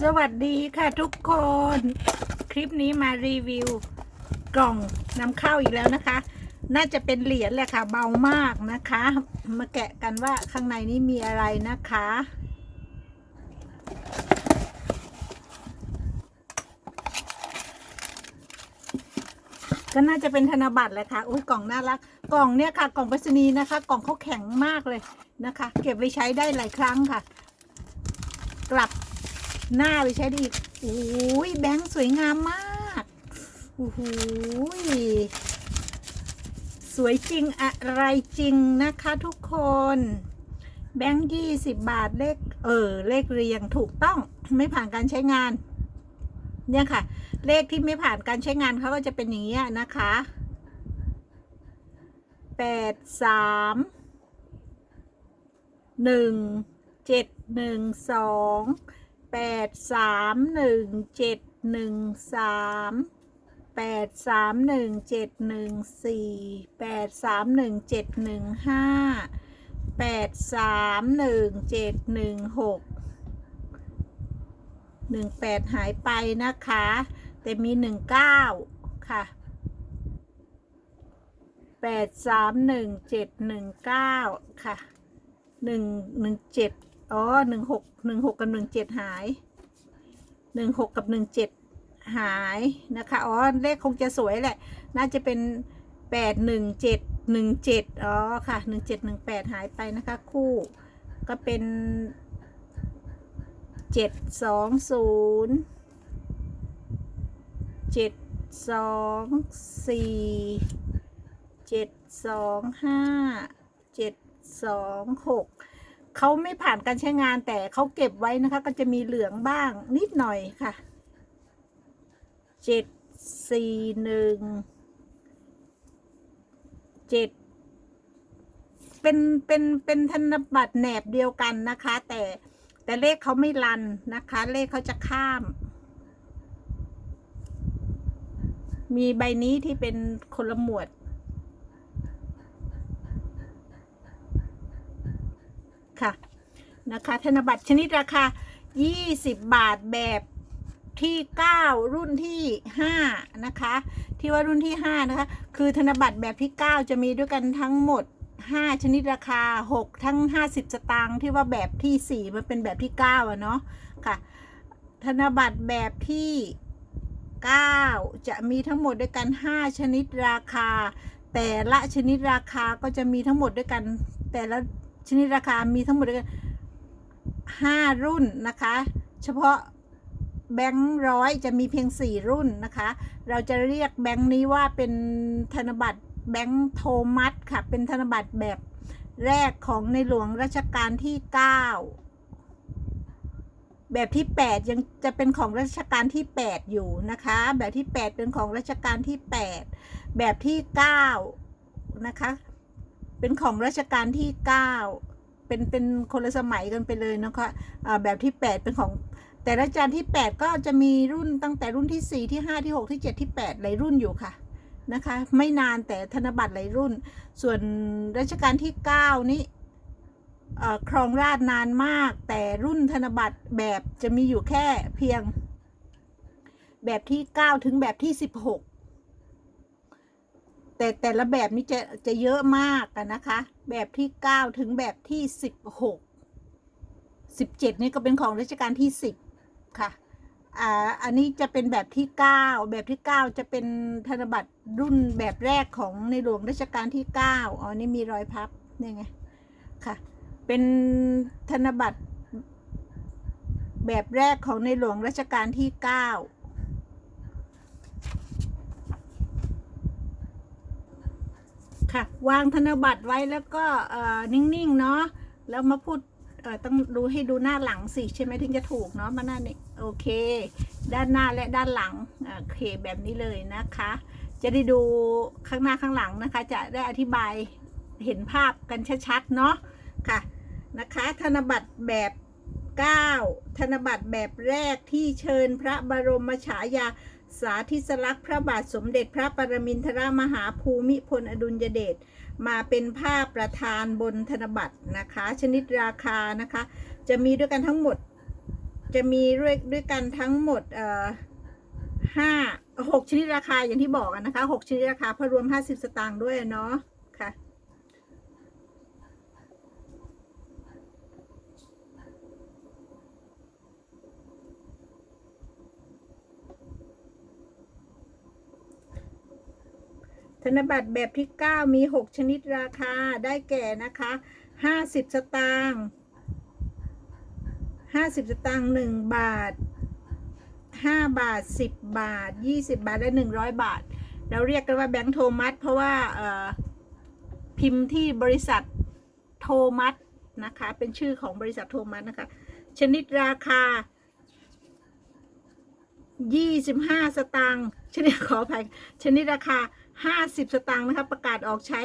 สวัสดีค่ะทุกคน คลิปนี้มารีวิว กล่องนำเข้าอีกแล้วนะคะ น่าจะเป็นเหรียญแหละค่ะ เบามากนะคะ มาแกะกันว่าข้างในนี้มีอะไรนะคะ ก็น่าจะเป็นธนบัตรแหละค่ะอุ้ยกล่องน่ารัก กล่องเนี่ยค่ะ กล่องไปรษณีย์นะคะ กล่องเขาแข็งมากเลยนะคะ เก็บไว้ใช้ได้หลายครั้งค่ะ กลับ หน้าไปใช้ได้อีกโอ้ยแบงค์สวยงามมากโอ้โหสวยจริงอะไรจริงนะคะทุกคน แบงค์ยี่สิบบาทเลขเออ เลขเรียงถูกต้องไม่ผ่านการใช้งาน เนี่ยค่ะ เลขที่ไม่ผ่านการใช้งานเขาก็จะเป็นอย่างนี้นะคะแปดสามหนึ่งเจ็ดหนึ่งสอง แปดสามหนึ่งเจ็ดหนึ่งสามแปดสามหนึ่งเจ็ดหนึ่งสี่แปดสามหนึ่งเจ็ดหนึ่งห้าแปดสามหนึ่งเจ็ดหนึ่งหกหนึ่งแปดหายไปนะคะ แต่มีหนึ่งเก้าค่ะแปดสามหนึ่งเจ็ดหนึ่งเก้าค่ะหนึ่งหนึ่งเจ็ด อ๋อหนึ่งหกหนึ่งหกกับหนึ่งเจ็ดหายหนึ่งหกกับหนึ่งเจ็ดหายนะคะ อ๋อ เลขคงจะสวยแหละ น่าจะเป็นแปดหนึ่งเจ็ดหนึ่งเจ็ดอ๋อ ค่ะหนึ่งเจ็ดหนึ่งแปดหายไปนะคะ คู่ ก็เป็นเจ็ดสองศูนย์เจ็ดสองสี่เจ็ดสองห้าเจ็ดสองหก เขาไม่ผ่านการใช้งานแต่เขาเก็บไว้นะคะ ก็จะมีเหลืองบ้างนิดหน่อยค่ะเจ็ดสี่หนึ่งเจ็ดเป็นเป็นเป็นธนบัตรแหนบเดียวกันนะคะ แต่แต่เลขเขาไม่รันนะคะ เลขเขาจะข้าม มีใบนี้ที่เป็นคนละหมวด ค่ะนะคะธนบัตรชนิดราคา 20 บาทแบบที่ 9 รุ่นที่ 5 นะคะ ที่ว่ารุ่นที่ 5 นะคะ คือธนบัตรแบบที่ 9 จะมีด้วยกันทั้งหมด 5 ชนิดราคา 6 ทั้ง 50 สตางค์ที่ว่าแบบที่ 4 มันเป็นแบบที่ 9อะเนาะค่ะ ธนบัตรแบบที่ 9 จะมีทั้งหมดด้วยกัน 5 ชนิดราคา แต่ละชนิดราคาก็จะมีทั้งหมดด้วยกันแต่ละ ชนิดราคามีทั้งหมดด้วยกัน5รุ่นนะคะ เฉพาะแบงค์ร้อยจะมีเพียง 4 รุ่นนะคะ เราจะเรียกแบงค์นี้ว่าเป็นธนบัตรแบงค์โทมัสค่ะ เป็นธนบัตรแบบแรกของในหลวงรัชกาลที่ 9 แบบที่ 8 ยังจะเป็นของรัชกาลที่ 8 อยู่นะคะ แบบที่ 8 เป็นของรัชกาลที่ 8 แบบที่ 9 นะคะ เป็นของรัชกาลที่ 9 เป็นเป็นคนละสมัยกันไปเลยนะคะแบบที่ 8 เป็นของแต่รัชกาลที่ 8 ก็จะมีรุ่นตั้งแต่รุ่นที่ 4 ที่ 5 ที่ 6 ที่ 7 ที่ 8 หลายรุ่นอยู่ค่ะนะคะ ไม่นานแต่ธนบัตรหลายรุ่น ส่วนรัชกาลที่ 9 นี้ครองราชนานมาก แต่รุ่นธนบัตรแบบจะมีอยู่แค่เพียงแบบที่ 9 ถึงแบบที่ 16 แต่แต่ละแบบนี้จะจะเยอะมากนะคะ แบบที่ 9 ถึงแบบที่ 16 17 นี่ก็เป็นของรัชกาลที่ 10 ค่ะอ่าอันนี้จะเป็นแบบที่ 9 แบบที่ 9 จะเป็นธนบัตรรุ่นแบบแรกของในหลวงรัชกาลที่ 9 อ๋อ นี่มีรอยพับนี่ไง ค่ะ เป็นธนบัตรแบบแรกของในหลวงรัชกาลที่ 9 ค่ะ วางธนบัตรไว้แล้วก็นิ่งๆเนาะแล้วมาพูดต้องดูให้ดูหน้าหลังสิใช่ไหมถึงจะถูกเนาะมาหน้านี่โอเค ด้านหน้าและด้านหลังโอเคแบบนี้เลยนะคะ จะได้ดูข้างหน้าข้างหลังนะคะ จะได้อธิบายเห็นภาพกันชัดๆเนาะค่ะนะคะ ธนบัตรแบบ 9 ธนบัตรแบบแรกที่เชิญพระบรมฉายา สาธิสลักษณ์พระบาทสมเด็จพระปรมินทรมหาภูมิพลอดุลยเดชมาเป็นภาพประธานบนธนบัตรนะคะ ชนิดราคานะคะ จะมีด้วยกันทั้งหมด จะมีด้วยด้วยกันทั้งหมดเอ่อห้าหกชนิดราคาอย่างที่บอกนะคะหกชนิดราคาเพอรวมห้าสิบสตางค์ด้วยเนาะ ธนบัตรแบบที่ 9 มี 6 ชนิดราคาได้แก่นะคะ 50 สตางค์50 สตางค์1บาท 5 บาท 10 บาท 20 บาท และ 100 บาท เราเรียกกันว่าแบงค์โทมัส เพราะว่าพิมพ์ที่บริษัทโทมัสนะคะ เป็นชื่อของบริษัทโทมัสนะคะ ชนิดราคา 25 สตางค์ชนิดขออภัยชนิดราคา 50 สตางค์นะคะประกาศออกใช้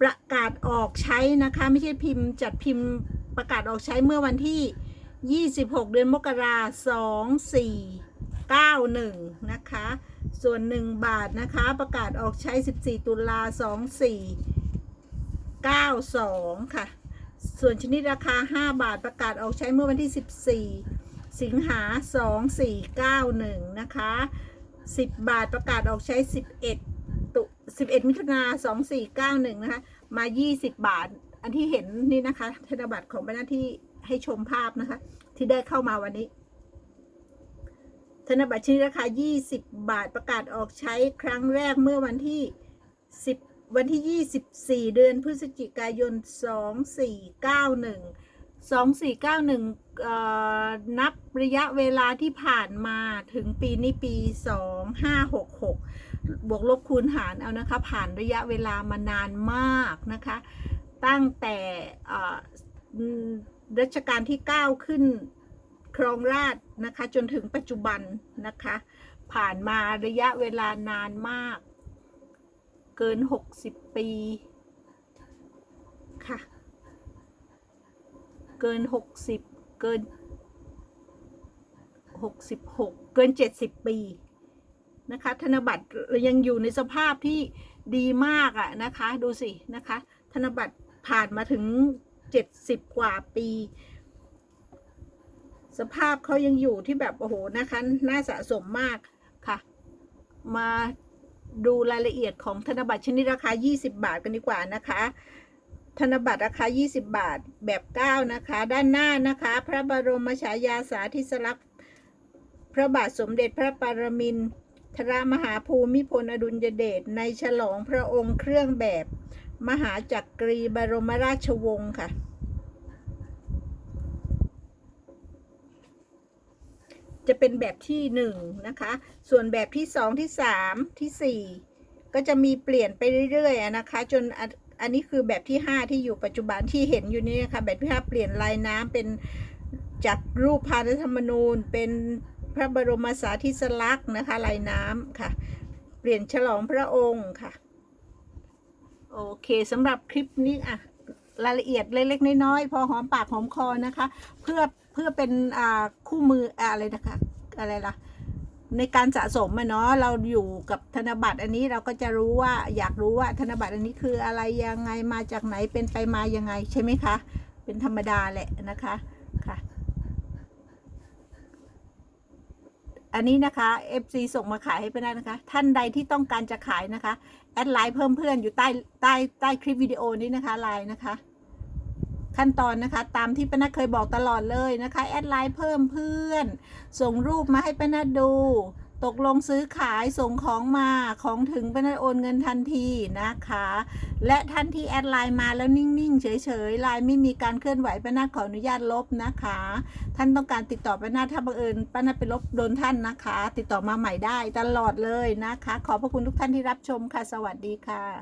ประกาศออกใช้นะคะ ไม่ใช่พิมพ์จัดพิมพ์ประกาศออกใช้เมื่อวันที่ 26 เดือนมกราคม2491นะคะ ส่วน 1 บาทนะคะ ประกาศออกใช้ 14 ตุลา2492ค่ะ ส่วนชนิดราคา 5 บาทประกาศออกใช้เมื่อวันที่ 14 สิงหา2491นะคะ 10 บาทประกาศออกใช้ 11 11 มิถุนา2491 นะคะ มา 20 บาท อันที่เห็นนี่นะคะ ธนบัตรของเป็นหน้าที่ให้ชมภาพนะคะ ที่ได้เข้ามาวันนี้ ธนบัตรชนิดราคา 20 บาทประกาศออกใช้ครั้งแรกเมื่อวันที่ 10 วันที่ 24 เดือนพฤศจิกายน 2491 2491เอ่อนับระยะเวลาที่ผ่านมาถึงปีนี้ปี 2566 บวกลบคูณหารเอานะคะ ผ่านระยะเวลามานานมากนะคะ ตั้งแต่รัชกาลที่ 9 ขึ้นครองราชนะคะ จนถึงปัจจุบันนะคะ ผ่านมาระยะเวลานานมาก เกิน 60 ปีค่ะ เกิน 60 เกิน 66 เกิน 70 ปี นะคะ ธนบัตรยังอยู่ในสภาพที่ดีมากอะนะคะ ดูสินะคะ ธนบัตรผ่านมาถึง 70 กว่าปี สภาพเขายังอยู่ที่แบบโอ้โหนะคะน่าสะสมมากค่ะ มาดูรายละเอียดของธนบัตรชนิดราคา 20 บาทกันดีกว่านะคะ ธนบัตรราคา 20 บาทแบบ 9 นะคะ ด้านหน้านะคะ พระบรมฉายาสาธิสลักษณ์พระบาทสมเด็จพระปรมินทร มหาภูมิพลอดุลยเดชในฉลองพระองค์เครื่องแบบ มหาจักรีบรมราชวงศ์ค่ะ จะเป็นแบบที่หนึ่งนะคะ ส่วนแบบที่สองที่สามที่สี่ก็จะมีเปลี่ยนไปเรื่อยๆนะคะ จนอันนี้คือแบบที่ห้าที่อยู่ปัจจุบันที่เห็นอยู่นี่นะคะแบบที่ห้าเปลี่ยนลายน้ำเป็นจากรูปพานรัฐธรรมนูญเป็น พระบรมสาธิสลักษณ์นะคะลายน้ำค่ะ เปลี่ยนฉลองพระองค์ค่ะ โอเคสำหรับคลิปนี้อะรายละเอียดเล็กๆน้อยๆพอหอมปากหอมคอนะคะ เพื่อเพื่อเป็นอ่าคู่มืออ่าอะไรนะคะอะไรล่ะในการสะสมอะเนาะเราอยู่กับธนบัตรอันนี้เราก็จะรู้ว่าอยากรู้ว่าธนบัตรอันนี้คืออะไรยังไงมาจากไหนเป็นไปมายังไงใช่ไหมคะ เป็นธรรมดาแหละนะคะค่ะ อันนี้นะคะ FC ส่งมาขายให้ไปได้นะคะ ท่านใดที่ต้องการจะขายนะคะ แอดไลน์เพิ่มเพื่อนอยู่ใต้ใต้ใต้คลิปวิดีโอนี้นะคะไลน์นะคะ ขั้นตอนนะคะ ตามที่ป้านัทเคยบอกตลอดเลยนะคะ แอดไลน์เพิ่มเพื่อน ส่งรูปมาให้ป้านัทดู ตกลงซื้อขายส่งของมาของถึงป้านัทโอนเงินทันทีนะคะ และท่านที่แอดไลน์มาแล้วนิ่งๆ เฉยๆไลน์ไม่มีการเคลื่อนไหวป้านาขออนุญาตลบนะคะ ท่านต้องการติดต่อป้านาถ้าบังเอิญป้านาไปลบโดนท่านนะคะ ติดต่อมาใหม่ได้ตลอดเลยนะคะ ขอบพระคุณทุกท่านที่รับชมค่ะ สวัสดีค่ะ